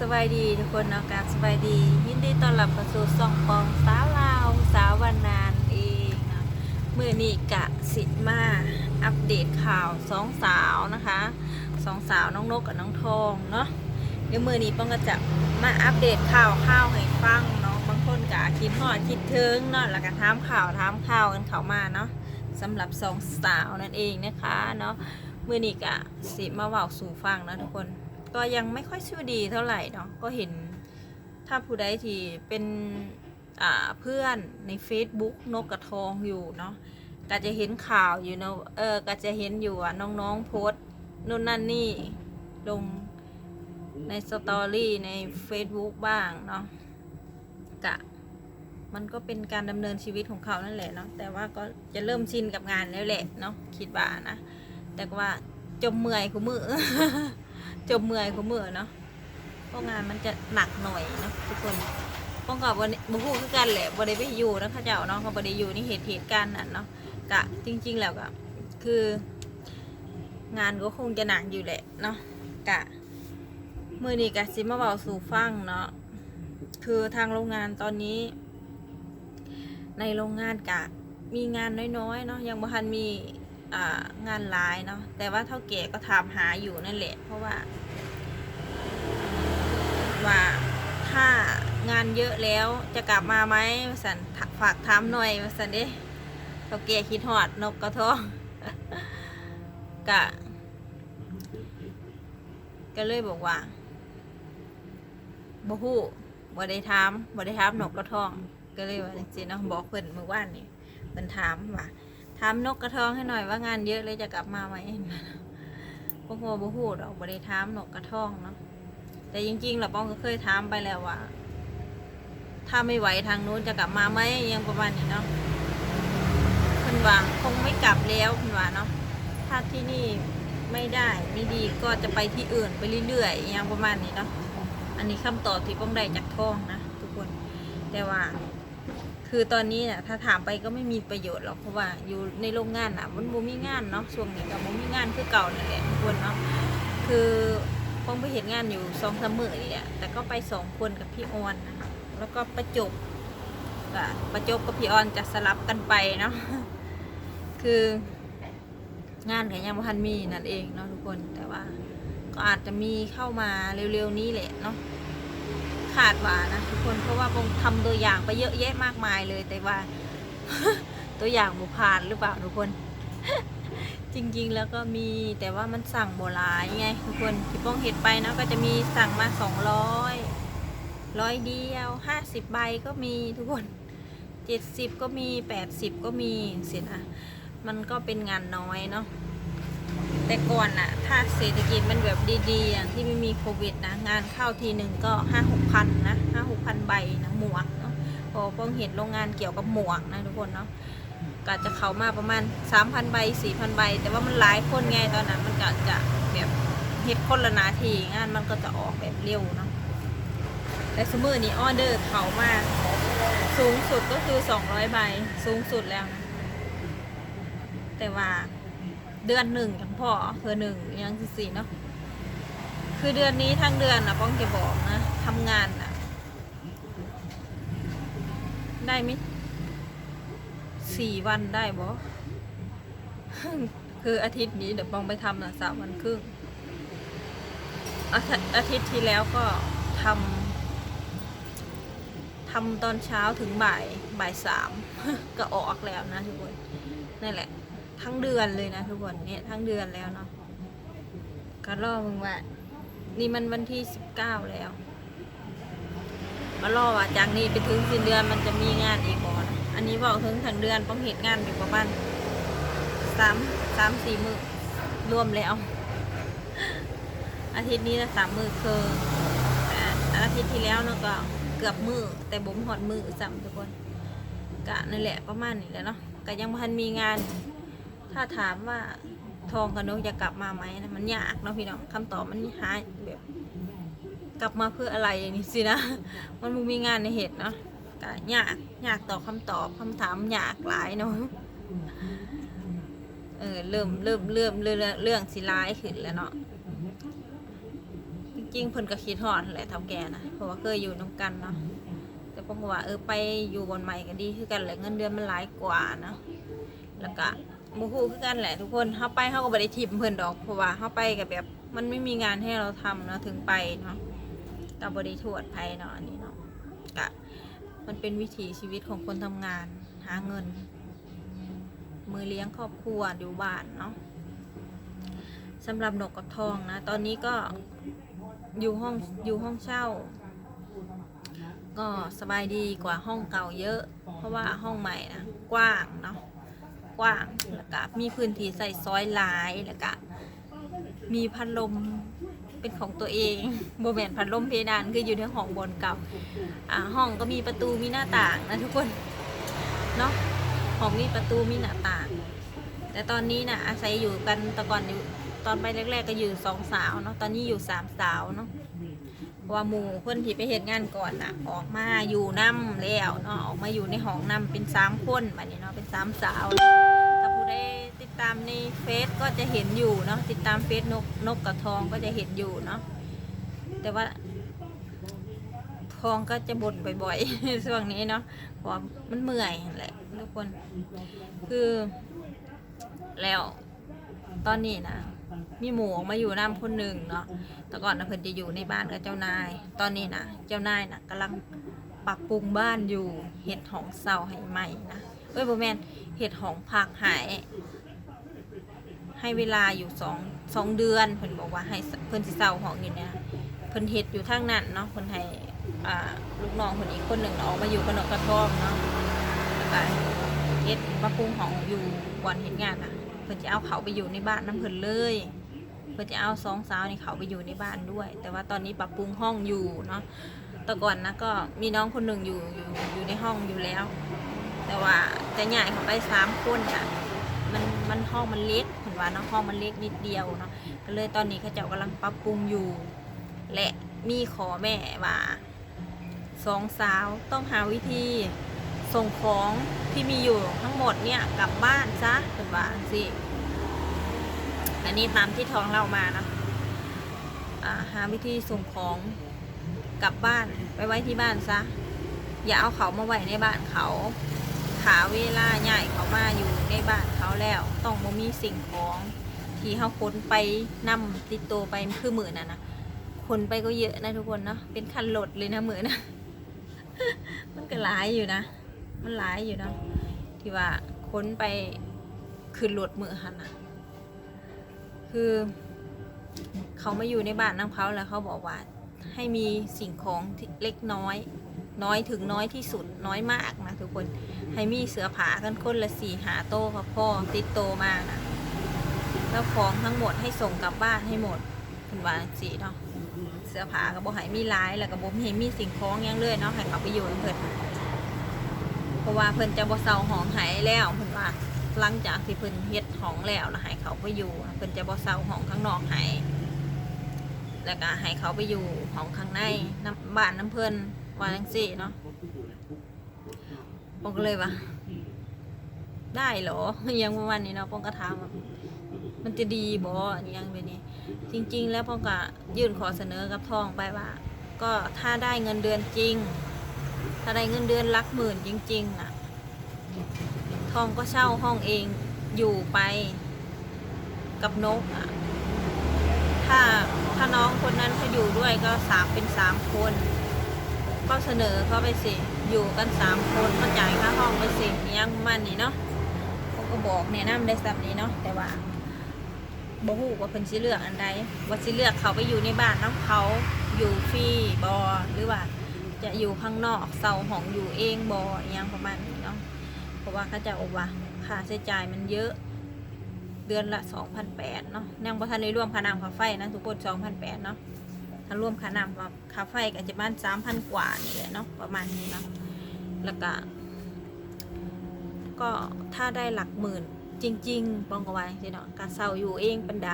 สบายดีทุกคนเนาะกราบสบายดี ยินดีต้อนรับเข้าสู่ซ่องปองสาวลาวสาววันนานเองเนาะมื่อนี้กะสิมาอัปเดตข่าวสองสาวนะคะสองสาวน้องนกกับน้องทองเนาะเดี๋ยวมื่อนี้ป้องก็จะมาอัปเดตข่าวข้าวให้ฟังเนาะบางคนกะคิดฮอดคิดถึงเนาะแล้วก็ถามข่าวถามข่าวกันเข้ามาเนาะสำหรับสองสาวนั่นเองนะคะเนาะมื่อนี้กะสิมาเว่าสู่ฟังนะทุกคน ก็ยังไม่ค่อยชื่อดีเท่าไหร่เนาะก็เห็นถ้าผู้ใดที่เป็นเพื่อนใน Facebook นกกระทองอยู่เนาะก็จะเห็นข่าวอยู่เนาะเออก็จะเห็นอยู่อะน้องๆโพสนู่นนั่นนี่ลงในสตอรี่ใน Facebook บ้างเนาะกะมันก็เป็นการดำเนินชีวิตของเขานั่นแหละเนาะแต่ว่าก็จะเริ่มชินกับงานแล้วแหละเนาะคิดว่านะ แต่ว่าจมเมื่อยกูมือ จมเมื่อยกูมือเนาะเพราะงานมันจะหนักหน่อยเนาะทุกคนป้องกับวันบุฮูคือกันแหละบริไปอยู่นะข้าเจ้าเนาะเขาบริอยู่ในเหตุเหตุการณ์นั้นเนาะกะจริง ๆ แล้วก็คือ งานก็คงจะหนักอยู่แหละเนาะกะมือนี้กะซิมาเบาสู่ฟังเนาะคือทางโรงงานตอนนี้ ในโรงงานกะมีงานน้อยๆเนาะยังบ่ทันมี งานหลายเนาะแต่ว่าเท่าแก่ก็ถามหาอยู่นั่นแหละ เพราะว่า ว่าถ้างานเยอะแล้วจะกลับมาไหมสันฝากถามหน่อยสันเด้เท่าแก่คิดหอดนกกระทองกะก็เลยบอกว่าบ่ฮู้บ่ได้ถามบ่ได้ถามนกกระทอง ก็เลยว่าจริงๆเนาะบอกเพิ่นเมื่อวานนี่เพิ่นถามว่า ถามนกกระทองให้หน่อยว่างานเยอะเลยจะกลับมาไหมพวกโมบูฮูดอกบริถามนกกระทองเนาะแต่จริงๆเราป้องก็เคยถามไปแล้วว่า ถ้าไม่ไหวทางนู้นจะกลับมาไหมยังประมาณนี้เนาะคุณว่าคงไม่กลับแล้วคุณว่าเนาะถ้าที่นี่ไม่ได้ไม่ดีก็จะไปที่อื่นไปเรื่อยๆยังประมาณนี้เนาะอันนี้คำตอบที่ป้องได้จากทองนะทุกคนแต่ว่า คือตอนนี้เนี่ยถ้าถามไปก็ไม่มีประโยชน์หรอกเพราะว่าอยู่ในโรงงานอะมันบ่มีงานเนาะช่วงนี้ก็บ่มีงานคือเก่านั่นแหละทุกคนเนาะคือป้องไปเห็นงานอยู่สองสามมื้อนี่แหละแต่ก็ไปสองคนกับพี่ออนนะคะแล้วก็ประจบก็ประจบกับพี่ออนจะสลับกันไปเนาะคืองานก็ยังบ่ทันมีนั่นเองเนาะทุกคนแต่ว่าก็อาจจะมีเข้ามาเร็วๆนี้แหละเนาะ ขาดว่านะทุกคนเพราะว่าคงทำตัวอย่างไปเยอะแยะมากมายเลยแต่ว่า ตัวอย่างบุผ่านหรือเปล่าทุกคน จริงๆแล้วก็มีแต่ว่ามันสั่งโบราณไงทุกคนที่ป้องเห็ดไปเนาะก็จะมีสั่งมาสองร้อยร้อยเดียวห้าสิบใบก็มีทุกคนเจ็ดสิบก็มีแปดสิบก็มีสินะมันก็เป็นงานน้อยเนาะ แต่ก่อนน่ะถ้าเศรษฐกิจมันแบบดีๆอย่างที่ไม่มีโควิดนะงานเข้าทีหนึ่งก็ห้าหกพันนะห้าหกพันใบนะหมวกเนาะพอป้องเห็นโรงงานเกี่ยวกับหมวกนะทุกคนเนาะก็จะเข้ามาประมาณสามพันใบสี่พันใบ แต่ว่ามันหลายคนไงตอนนั้นมันก็จะแบบเฮ็ดคนละนาทีงานมันก็จะออกแบบเร็วเนาะแต่สมมตินี้ออเดอร์เขามาสูงสุดก็คือสองร้อยใบสูงสุดแล้วนะแต่ว่า เดือนหนึ่งอย่างพ่อคือหนึ่งยังสิสี่เนาะคือเดือนนี้ทั้งเดือนนะป้องจะบอกนะทำงานนะได้ไหมสี่วันได้บอคืออาทิตย์นี้เดี๋ยวป้องไปทำนะสามวันครึ่งอาทิตย์อาทิตย์ที่แล้วก็ทำทำตอนเช้าถึงบ่ายบ่ายสามก็ออกแล้วนะทุกคนนั่นแหละ ทั้งเดือนเลยนะทุกคนเนี่ยทั้งเดือนแล้วเนาะก็รอมึงว่า นี่มันวันที่สิบเก้าแล้วก็รอว่าจากนี้ไปถึงสิ้นเดือนมันจะมีงานอีกบ่นะอันนี้บอกถึงทั้งเดือนต้องเหตุงานอยู่ประมาณสามสามสี่มือรวมแล้ว อาทิตย์นี้นะสามมือคืออาทิตย์ที่แล้วเนาะก็เกือบมือแต่บ่มหอดมือจำทุกคนกะนั่นแหละประมาณนี้แหละเนาะก็ยังพันมีงาน ถ้าถามว่าทองกับนกจะกลับมาไหมนะมันยากเนาะพี่น้องคำตอบมันหาแบบ กลับมาเพื่ออะไรนี้สินะ มันมึงมีงานในเหตุเนาะก็ยากยากตอบคำตอบคำถามยากหลายเนาะเออเริ่มเริ่มเริ่มเรื่องเรื่องสิร้ายขึ้นแล้วเนาะจริงๆเพิ่นก็คิดฮอดแหละเท่าแกนะเพราะว่าเคยอยู่นํกันเนาะแต่ปองก็ว่าเออไปอยู่บนใหม่ก็ดีคือกันแหละเงินเดือนมันหลายกว่าเนาะแล้วก็ บูคือกันแหละทุกคนเฮาไปเฮาก็บ่ได้ทิมเพิ่นดอกเพราะว่าเฮาไปก็แบบมันไม่มีงานให้เราทำเนาะถึงไปเนาะก็บ่ได้โทษภัยเนาะอันนี้เนาะก็มันเป็นวิถีชีวิตของคนทำงาน หาเงิน มือเลี้ยงครอบครัวอยู่บ้านเนาะสำหรับนกกับทองนะ ตอนนี้ก็อยู่ห้องอยู่ห้องเช่า ก็สบายดีกว่าห้องเก่าเยอะ เพราะว่าห้องใหม่นะกว้างเนาะ กว้างแล้วก็มีพื้นที่ใส่ซอยหลายแล้วก็มีพัดลมเป็นของตัวเองโบแมนพัดลมเพดานคืออยู่ในห้องบนเก่าอ่าห้องก็มีประตูมีหน้าต่างนะทุกคนเนาะห้องมีประตูมีหน้าต่าง แต่ตอนนี้นะอาศัยอยู่กันแต่ก่อนอยู่ตอนไปแรก ๆ ก็อยู่สองสาวเนาะตอนนี้อยู่สามสาวเนาะว่าหมู่เพื่อนที่ไปเหตุงานก่อนน่ะออกมาอยู่น้ำแล้วเนาะออกมาอยู่ในห้องน้ำเป็นสามคนแบบนี้เนาะ สามสาวถ้าผู้ได้ติดตามในเฟซก็จะเห็นอยู่เนาะติดตามเฟซนกนกกับทองก็จะเห็นอยู่เนาะแต่ว่า ทองก็จะบ่นบ่อยๆช่วงนี้เนาะเพราะว่ามันเมื่อยแหละทุกคน คือ แล้วตอนนี้นะมีหมูออกมาอยู่น้ำคนหนึ่งเนาะ แต่ก่อนนะเพิ่นจะอยู่ในบ้านกับเจ้านาย ตอนนี้นะเจ้านายนะกำลังปรับปรุงบ้านอยู่เห็ดของเสาให้ใหม่นะ อ้ยโบแมนเห็ดของผักหาย ให้เวลาอยู่สองสองเดือนเพิ่นบอกว่าให้เพิ่นสิเสาของอยู่เนี่ยเพิ่นเห็ดอยู่ทางนั้นเนาะเพิ่นให้อ่าลูกน้องคนอีกคนหนึ่งออกมาอยู่กับนกกระท่อมเนาะแล้วก็เฮ็ดปรับปรุงของอยู่วันเฮ็ดงานอะ เพิ่นจะเอาเขาไปอยู่ในบ้านน้ำเพิ่นเลยเพิ่นจะเอาสองสาวนี่เขาไปอยู่ในบ้านด้วย แต่ว่าตอนนี้ปรับปรุงห้องอยู่เนาะแต่ก่อนนะก็มีน้องคนหนึ่งอยู่อยู่อยู่ในห้องอยู่แล้ว แต่ว่าจะใหญ่เขาไปสามคนอะมันมันห้องมันเล็กเห็นว่าเนาะห้องมันเล็กนิดเดียวเนาะก็เลยตอนนี้เขาเจ้ากำลังปรับปรุงอยู่ และมีขอแม่ว่าสองสาวต้องหาวิธีส่งของที่มีอยู่ทั้งหมดเนี่ยกลับบ้านซะเห็นว่าสิอันนี้ตามที่ท้องเล่ามานะหาวิธีส่งของกลับบ้านไปไว้ที่บ้านซะ อย่าเอาเขามาไว้ในบ้านเขา ขาเวลาใหญ่เขามาอยู่ในบ้านเขาแล้ว ต้องบ่มีสิ่งของที่เขาค้นไปนำติดตัวไปคือมือน่ะนะคนไปก็เยอะนะทุกคนเนาะเป็นคันรถเลยนะมือนะมันก็หลายอยู่นะ มันหลายอยู่นะที่ว่าค้นไปคือรถมือหันนะคือเขามาอยู่ในบ้านน้ำเขาแล้วเขาบอกว่าให้มีสิ่งของเล็กน้อย น้อยถึงน้อยที่สุดน้อยมากนะทุกคนให้มีเสือผากันคนละสี่หาโต้กับพ่อติดโตมากนะแล้วของทั้งหมดให้ส่งกลับบ้านให้หมดคุณวาสีเนาะเสือผากับโบหายมีร้ายแล้วกับโบให้มีสิ่งของยังเลยเนาะให้เขาไปอยู่เพิ่นเพราะว่าเพิ่นจะบ่เซาหองหายแล้วเพิ่นว่าหลังจากที่เพิ่นเฮ็ดห้องแล้วแล้วให้เขาไปอยู่เพิ่นจะบ่เซาหองข้างนอกให้แล้วก็ให้เขาไปอยู่ห้องข้างในน้ำบ้านน้ำเพิ่น วาจังซี่เนาะปองก็เลยว่าได้เหรอยังประมาณนี้เนาะปองก็ถามมันจะดีบอันยังเป็นนี้ จริง ๆ แล้วปองก็ยื่นขอเสนอกับทองไปว่า ก็ถ้าได้เงินเดือนจริง ถ้าได้เงินเดือนลักหมื่นจริงๆน่ะ ทองก็เช่าห้องเองอยู่ไปกับนกอะ ถ้าถ้าน้องคนนั้นเขาอยู่ด้วยก็สามเป็นสามคน ก็เสนอเขาไปสิ อยู่กันสามคนก็จ่ายค่าห้องไปสิอยังประมันนี่เนาะเขาก็บอกแนะนำได้ซ้ำนี้เนาะแต่ว่าบ่ฮู้ว่าเพิ่นสิเลือกอันใดว่าสิเลือกเขาไปอยู่ในบ้านน้ำเขาอยู่ฟรีบ่หรือว่า จะอยู่ข้างนอกเซาห้องอยู่เองบอยังประมาณนี้เนาะเพราะว่าเขาจะอกว่าค่าใช้จ่ายมันเยอะเดือนละ2,800เนาะยังบ่ทันได้รวมค่าน้ำค่าไฟนะทุกคน2,800เนาะ ถ้ารวมค่าน้ำกับค่าไฟก็จะประมาณสามพันกว่านี่แหละเนาะประมาณนี้เนาะแล้วก็ก็ถ้าได้หลักหมื่นจริง ๆปองกวาจริเนาะการเศร้าอยู่เองเป็นได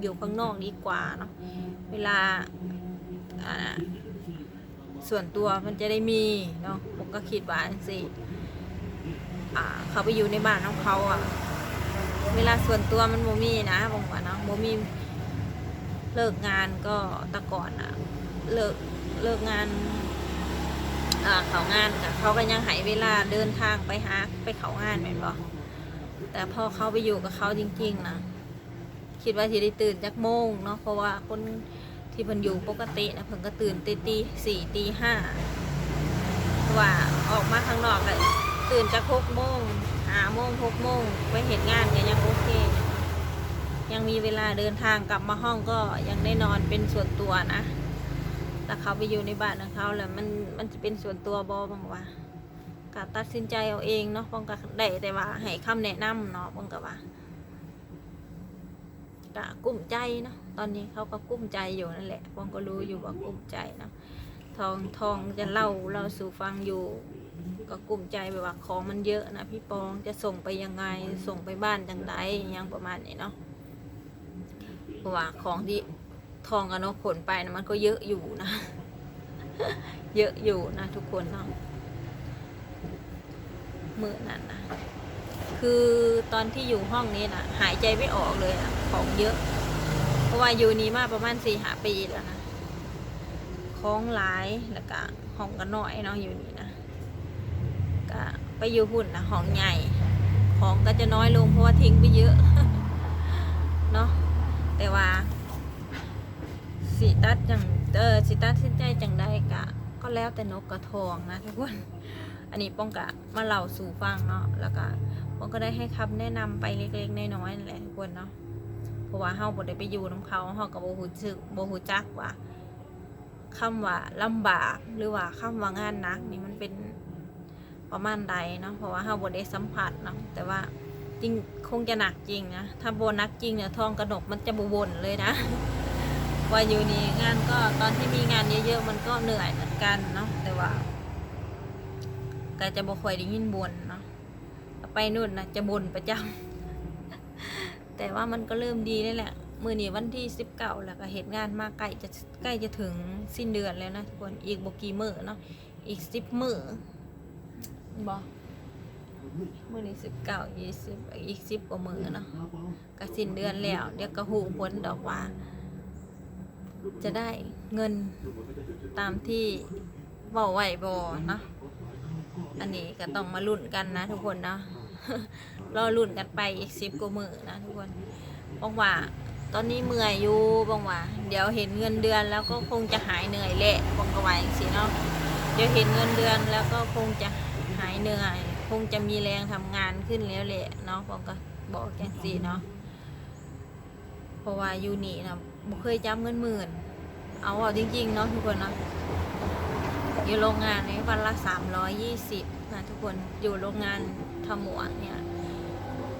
อยู่ข้างนอกดีกว่าเนาะเวลาอ่าส่วนตัวมันจะได้มีเนาะผมก็คิดว่าสิอ่าเขาไปอยู่ในบ้านของเขาอะเวลาส่วนตัวมันโมมีนะบอกว่าเนาะโมมี เลิกงานก็ตะก่อนอะเลิกเลิกงานเขางานกับเขาก็ยังหายเวลาเดินทางไปหาไปเขางานแม่นบ่แต่พอเขาไปอยู่กับเขาจริง ๆนะคิดว่าที่ได้ตื่นจากโมงเนาะเพราะว่าคนที่เพิ่นอยู่ปกตินะเพิ่นก็ตื่นตีตีสี่ตีห้าว่าออกมาข้างนอกเลยตื่นจากหกโมงหาโมงหกโมงไปเห็นงานก็ยังโอเค ยังมีเวลาเดินทางกลับมาห้องก็ยังได้นอนเป็นส่วนตัวนะแต่เขาไปอยู่ในบ้านของเขาแล้วมันมันจะเป็นส่วนตัวบอบังวะก็ตัดสินใจเอาเองเนาะป้องก็ได้แต่ว่าให้คำแนะนำเนาะป้องก็ว่าก็กุ้มใจเนาะตอนนี้เขาก็กุ้มใจอยู่นั่นแหละป้องก็รู้อยู่ว่ากุ้มใจเนาะทองทองจะเล่าเราสู่ฟังอยู่ ก็กลุ้มใจแบบว่าของมันเยอะนะพี่ปองจะส่งไปยังไงส่งไปบ้านจังไดอยังประมาณนี้เนาะ ราะว่าของที่ทองกับนกขนไปนะมันก็เยอะอยู่นะ เยอะอยู่นะทุกคนเนาะมือนั่นนะคือตอนที่อยู่ห้องนี้นะหายใจไม่ออกเลยนะของเยอะ เพราะว่าอยู่นี้มาประมาณสี่หาปีแล้วนะของหลายแล้วก็ห้องก็น้อยเนาะอยู่นี่นะก็ไปอยู่หุ่นนะของใหญ่ ของก็จะน้อยลงเพราะว่าทิ้งไปเยอะเนาะ แต่ว่าสิตัดจังเออสิตัดสินใจจังได้กะ ก็แล้วแต่นกกระทองนะทุกคน อันนี้ป้องกะมาเล่าสู่ฟังเนาะแล้วก็ป้องก็ได้ให้คำแนะนำไปเล็กๆน้อยๆนั่นแหละทุกคนเนาะเพราะว่าเฮาบ่ได้ไปอยู่นํเขาเฮาก็บ่ฮู้สึกบ่ฮู้จักว่าคำว่าลำบากหรือว่าคำว่างานหนักนี่มันเป็นประมาณใดเนาะเพราะว่าเราบได้สัมผัสเนาะแต่ว่า จริงคงจะหนักจริงนะ ถ้าโบนักจริงเนี่ยทองกระหนกมันจะบวนเลยนะว่าอยู่นี่งานก็ตอนที่มีงานเยอะๆมันก็เหนื่อยเหมือนกันเนาะแต่ว่าก็จะบ่ค่อยได้ยินบนเนาะไปนู่นนะจะบนประจำแต่ว่ามันก็เริ่มดีแล้แหละมือนี้วันที่สิบเก้าแล้วก็เหตุงานมาใกล้จะใกล้จะถึงสิ้นเดือนแล้วนะทุกคนอีกบกี่มือเนาะอีกสิบมือบอ มื่อนี้สิบเก้ายี่สิบอีกสิบกว่ามือเนาะก็สิ้นเดือนแล้ว เดี๋ยวก็หูผลดอกว่า จะได้เงินตามที่เบาไหวบอเนาะอันนี้ก็ต้องมาลุ้นกันนะทุกคนเนาะรอลุ้นกันไปอีกสิบกว่ามือนะทุกคนบอกว่า ตอนนี้เมื่อยอยู่บอกว่า เดี๋ยวเห็นเงินเดือนแล้วก็คงจะหายเหนื่อยแหละบอกกว่าอย่างสิเนาะเดี๋ยวเห็นเงินเดือนแล้วก็คงจะหายเหนื่อย คงจะมีแรงทำงานขึ้นแล้วแหละเนาะผมก็บอกแกสิเนาะเพราะว่ายูนี่นะบ่เคยจำเงินหมื่น เอาเอาจริง ๆ เนาะทุกคนเนาะอยู่โรงงานนี้วันละสามร้อยยี่สิบนะทุกคนอยู่โรงงานทำหมวกเนี่ย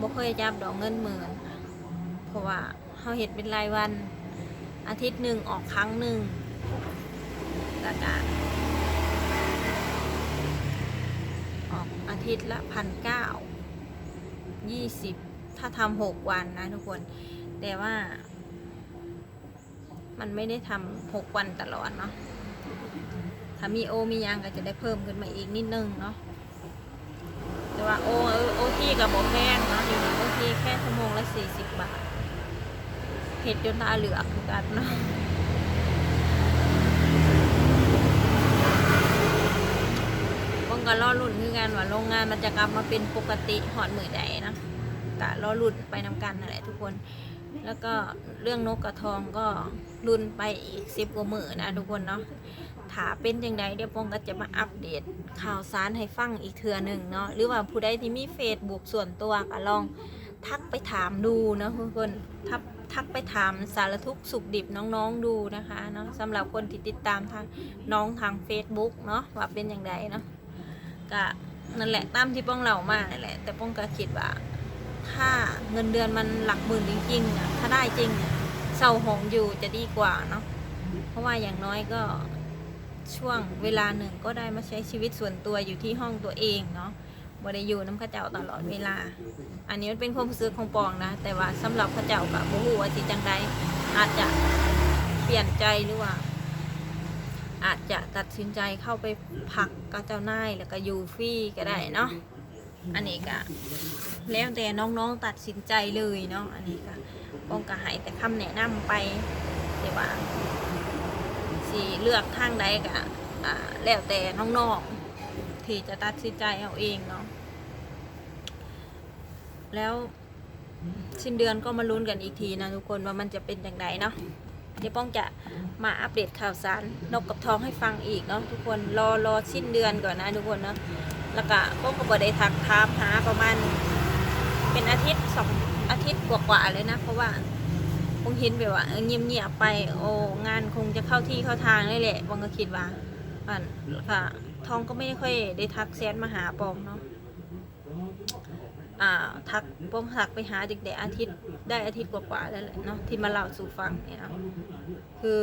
บ่เคยจับดอกเงินหมื่น เพราะว่าเขาเห็ดเป็นรายวันอาทิตย์หนึ่งออกครั้งหนึ่งแล้วก็ ออกอา ทิตย์ละพันเก้ายี่สิบถ้าทำหกวันนะทุกคน แต่ว่า มันไม่ได้ทำหกวันตลอดเนาะถ้ามีโอมียังก็จะได้เพิ่มขึ้นมาอีกนิดนึงเนาะแต่ว่าโอโอที่กับโบแพงเนาะอยู่ในโอที่แค่ชั่วโมงละสี่สิบบาทเห็ดจนตาเหลือกคือกันเนาะ ป้อง กันรอรุ่นคือกันว่าโรงงานมันจะกลับมาเป็นปกติหอดมือใดนะกะรอรุ่นไปนำกันนั่นแหละทุกคน แล้วก็เรื่องนกกระทองก็รุ่นไปอีกสิบกว่ามือนะทุกคนเนาะถาเป็นยังไงเดี๋ยวปองก็จะมาอัปเดตข่าวสารให้ฟังอีกเทื่อหนึ่งเนาะหรือว่าผู้ใดที่มีเฟซบุ๊กส่วนตัวก็ลองทักไปถามดูนะทุกคนทักทักไปถามสารทุกสุขดิบน้องๆดูนะคะเนาะสำหรับคนที่ติดตามทางน้องทาง Facebook เนาะว่าเป็นอย่างไรเนาะ ก็นั่นแหละตามที่ป้องเรามานั่นแหละ แต่ป้องก็คิดว่า ถ้าเงินเดือนมันหลักหมื่นจริงๆอะถ้าได้จริงอะเศร้าหงอยู่จะดีกว่าเนาะเพราะว่าอย่างน้อยก็ช่วงเวลาหนึ่งก็ได้มาใช้ชีวิตส่วนตัวอยู่ที่ห้องตัวเองเนาะบ่ได้อยู่น้ำข้าเจ้าตลอดเวลา อันนี้มันเป็นความรู้สึกของปองนะ แต่ว่าสำหรับข้าเจ้ากับโมหูว่าสิจังใดอาจจะเปลี่ยนใจหรือว่า อาจจะตัดสินใจเข้าไปพักกับเจ้านายแล้วก็อยู่ฟรีก็ได้เนาะอันนี้ก็แล้วแต่น้องๆตัดสินใจเลยเนาะอันนี้ก็ป้องก็ให้แต่คำแนะนำไปแต่ว่าสิเลือกทางใดก็อ่าแล้วแต่น้องๆที่จะตัดสินใจเอาเองเนาะแล้วสิ้นเดือนก็มาลุ้นกันอีกทีนะทุกคนว่ามันจะเป็นอย่างไรเนาะ เดี๋ยวป้องจะมาอัปเดตข่าวสารนกกับทองให้ฟังอีกเนาะทุกคนรอรอสิ้นเดือนก่อนนะทุกคนเนาะแล้วก็ป้องก็บอได้ทักทามหาประมาณ เป็นอาทิตย์สองอาทิตย์กว่าๆเลยนะ เพราะว่าคงเห็นแบบว่าเออเงียบๆไปโอ้งานคงจะเข้าที่เข้าทางเลยแหละบางก็คิดว่าอ่านค่ะทองก็ไม่ค่อยได้ทักแซนมาหาปองเนาะ ทักปองทักไปหาเด็กๆอาทิตย์ได้อาทิตย์กว่าๆแล้วแหละเนาะที่มาเล่าสู่ฟังเนี่ยนะคือ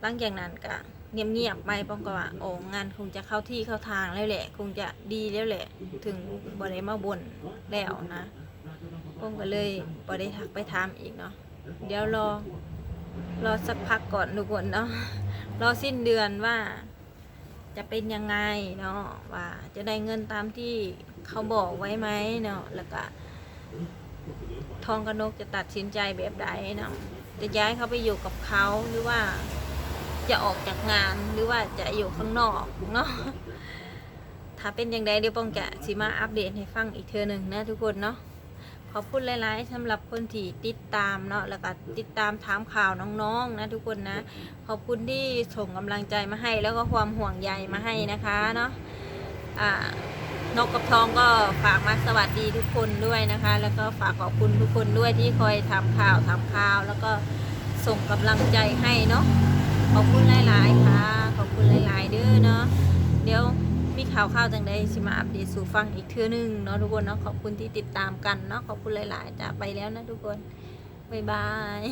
หลังจากนั้นก็เงียบๆไปป้องก็ว่าโอ้งานคงจะเข้าที่เข้าทางแล้วแหละ คงจะดีแล้วแหละ ถึงบ่ได้มาบนแล้วนะป้องก็เลยบ่ได้ทักไปถามอีกเนาะเดี๋ยวรอรอสักพักก่อนทุกคนเนาะรอสิ้นเดือนว่า จะเป็นยังไงเนาะว่าจะได้เงินตามที่เขาบอกไว้ไหมเนาะแล้วก็ทองกนกจะตัดสินใจแบบใดเนาะจะย้ายเขาไปอยู่กับเขาหรือว่าจะออกจากงานหรือว่าจะอยู่ข้างนอกเนาะถ้าเป็นอย่างใดเดี๋ยวป้องจะสิมาอัปเดตให้ฟังอีกเทอหนึ่งนะทุกคนเนาะ อบคุณหลายๆสำหรับคนที่ติดตามเนาะแล้วก็ติดตามถามข่าวน้องๆนะทุกคนนะ ขอบคุณที่ส่งกำลังใจมาให้ แล้วก็ความห่วงใยมาให้นะคะเนาะอ่านกกับทองก็ฝากมาสวัสดีทุกคนด้วยนะคะ แล้วก็ฝากขอบคุณทุกคนด้วยที่คอยทำข่าวทำข่าว แล้วก็ส่งกำลังใจให้เนาะขอบคุณหลาย ๆ ค่ะ ขอบคุณหลาย ๆ เด้อเนาะเดี๋ยว มีข่าวข่าวจังได้สิมาอัปเดตสู่ฟังอีกเทื่อนึงเนาะทุกคนเนาะขอบคุณที่ติดตามกันเนาะขอบคุณหลาย ๆจะไปแล้วนะทุกคนบ๊ายบาย